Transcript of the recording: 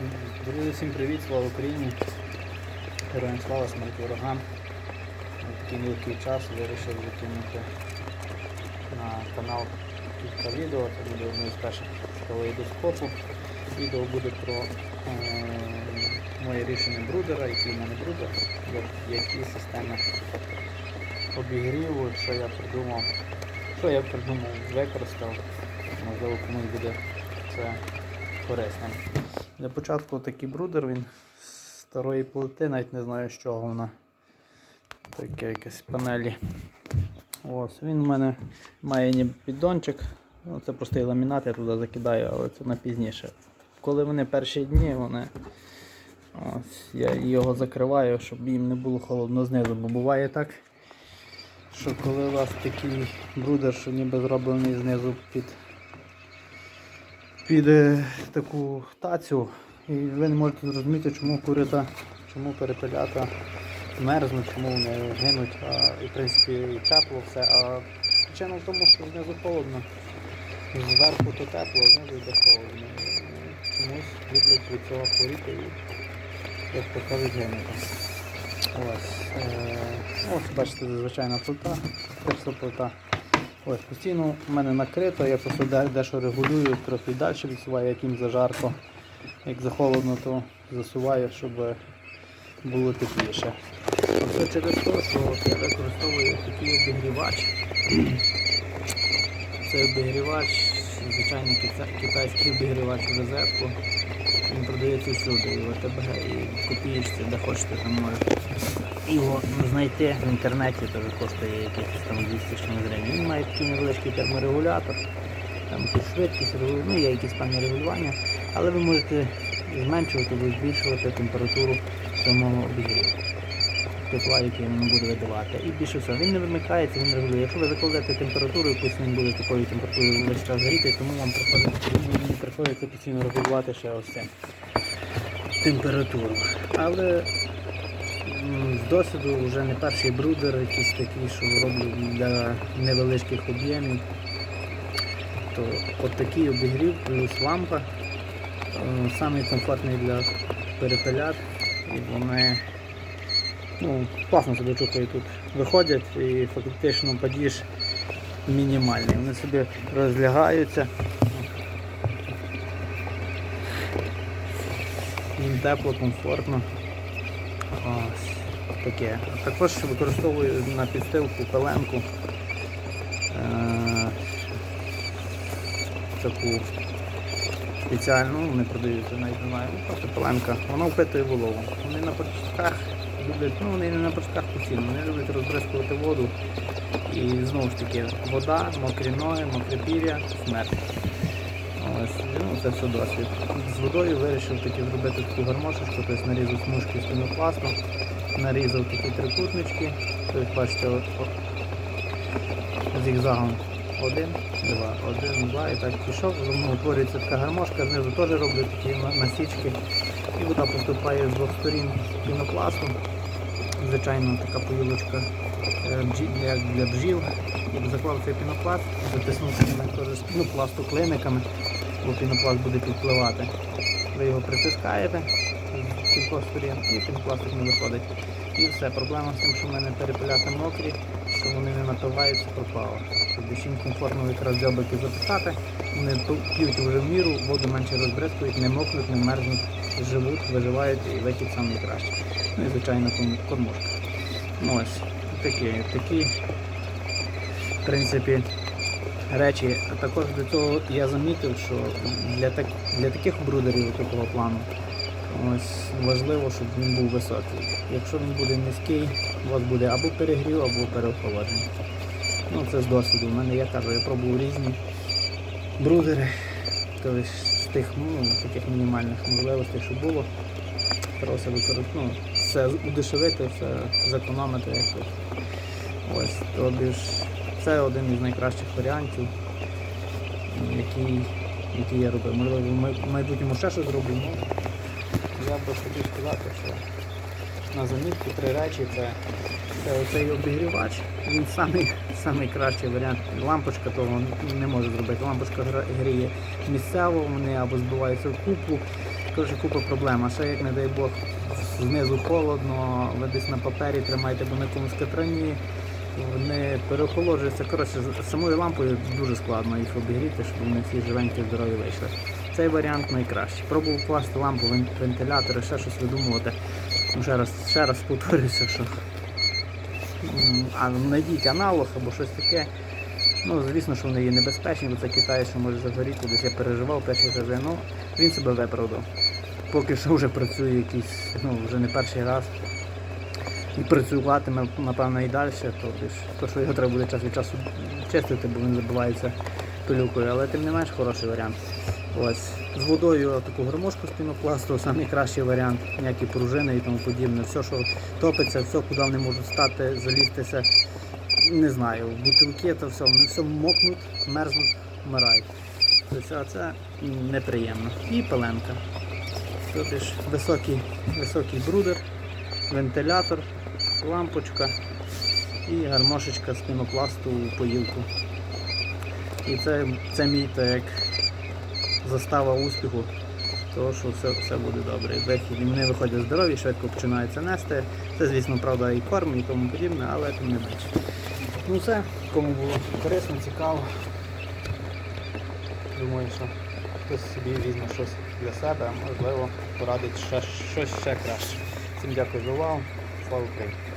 Друзі, всім привіт, слава Україні! Героям слава, смерть ворогам. Такий нелегкий час вирішив закинути на канал кілька відео. Це буде одне з перших з калейдоскопу. Відео буде про е, моє рішення брудера, який в мене брудер, як- які системи обігріву, що я придумав, що я придумав, використав. Можливо, комусь буде це корисним. Для початку такий брудер, він з старої плити, навіть не знаю з чого вона. Таке якесь панелі. Ось, він у мене має піддончик. Ну, Це простий ламінат, я туди закидаю, але це на пізніше. Коли вони перші дні, вони. Ось, я його закриваю, щоб їм не було холодно знизу. Бо буває так, що коли у вас такий брудер, що ніби зроблений знизу під під таку тацю, і ви не можете зрозуміти, чому курита, чому перепелята мерзнуть, чому вони гинуть, а і в принципі і тепло все. А причина в тому, що знизу холодно. Зверху то тепло, а знизу йде холодно. Чомусь люблять від цього хворіти і, як то кажуть, гинути. Ось, е, ось бачите, звичайна плита, терсоплита. Ось постійно в мене накрито, я просто дещо регулюю, трохи далі відсуваю, як їм зажарко. Як захолодно, то засуваю, щоб було тепліше. Це через те, що я використовую такий обігрівач. Це обігрівач, звичайний китайський обігрівач в розетку. Він продається всюди, і в і в копієчці, де хочете, там можете його знайти в інтернеті, теж коштує якихось там 200 з чимось гривень. Він має такий невеличкий терморегулятор, там під швидкість, ну є якісь певні регулювання, але ви можете зменшувати або збільшувати температуру самого обігріву. Тепла, який він буде видавати. І більше всього, він не вимикається, він регулює. Якщо ви закладете температуру, якусь він буде такою температурою весь час горіти, тому вам приходиться, постійно регулювати ще ось це температуру. Але з досвіду вже не перший брудер, якийсь такий, що роблю для невеличких об'ємів. То от такий обігрів плюс лампа. Самий комфортний для перепелят. І вони ну, класно себе чухають тут. Виходять і фактично падіж мінімальний. Вони собі розлягаються. Їм тепло, комфортно. Ось таке. Також використовую на підстилку пеленку. Е, таку спеціальну, вони продаються, навіть не знаю, просто пеленка. Вона впитує вологу. Вони на початках люблять, ну вони не на початках постійно, вони люблять розбризкувати воду. І знову ж таки, вода, мокрі ноги, мокре пір'я, смерть. Ось, ну, це все досвід. З водою вирішив таки зробити таку гармошечку, тобто нарізав смужки з пінопласту, нарізав такі трикутнички. Тобто, бачите, зігзагом один, два, один, два і так пішов, ну, утворюється така гармошка, знизу теж роблю такі насічки. І вода поступає з двох сторін пінопласту. Звичайно, така поїлочка е, як для бджіл. Заклав цей пінопласт, затиснув теж з пінопласту клиниками, бо пінопласт буде підпливати. Ви його притискаєте з кількох сторін і пінопластик не виходить. І все. Проблема з тим, що в мене перепеляти мокрі, що вони не напиваються, пропала. Тобто чим комфортно якраз дзьобики записати, вони пу- п'ють вже в міру, воду менше розбризкують, не мокнуть, не мерзнуть, живуть, виживають і вихід найкраще. Ну і звичайно кормушка. Ну ось такі, такі в принципі, речі. А також до цього я замітив, що для, так, для таких брудерів такого плану ось важливо, щоб він був високий. Якщо він буде низький, у вас буде або перегрів, або переохолодження. Ну це з досвіду. У мене я кажу, я пробував різні брудери. Тобто з тих ну, таких мінімальних можливостей, що було. Старався ну, все удешевити, все зекономити якось. Ось, тобі ж це один із найкращих варіантів, який, який я робив. Можливо, в майбутньому ще щось зроблю, ну я би хотів сказати, що на замітку три речі це, це оцей обігрівач, він самий, самий варіант. Лампочка того не може зробити. Лампочка гріє місцево, вони або збиваються в купу, Коротше, купа проблем. А ще як не дай Бог, знизу холодно, ви десь на папері тримаєте або на якомусь катроні, вони переохолоджуються. Коротше, самою лампою дуже складно їх обігріти, щоб вони всі живенькі, здорові вийшли. Цей варіант найкращий. Пробував класти лампу, вентилятори, ще щось видумувати. Ну, ще раз, ще раз повторюся, що а знайдіть аналог або щось таке. Ну, звісно, що вони є небезпечні, бо це Китай, що може загоріти, десь я переживав перші рази. Ну, він себе виправдав. Поки що вже працює якийсь, ну, вже не перший раз. І працюватиме, напевно, і далі, то, то що його треба буде час від часу чистити, бо він забивається пилюкою, але тим не менш хороший варіант. Ось. З водою таку гармошку з пінопласту, найкращий варіант, ніякі пружини і тому подібне. Все, що топиться, все, куди вони можуть стати, залізтися. Не знаю, бутилки, то все, вони все мокнуть, мерзнуть, вмирають. Тобто, а це неприємно. І пеленка. Тут ж високий, високий брудер, вентилятор, лампочка і гармошечка з пінопласту у поїлку. І це, це мій так, як застава успіху, того, що все, все буде добре. Вихід, і вони виходять здорові, швидко починаються нести. Це, звісно, правда, і корм, і тому подібне, але тим не менше. Ну все, кому було корисно, цікаво. Думаю, що хтось собі візьме щось для себе, можливо порадить ще, щось ще краще. Всім дякую за увагу. Слава Україні!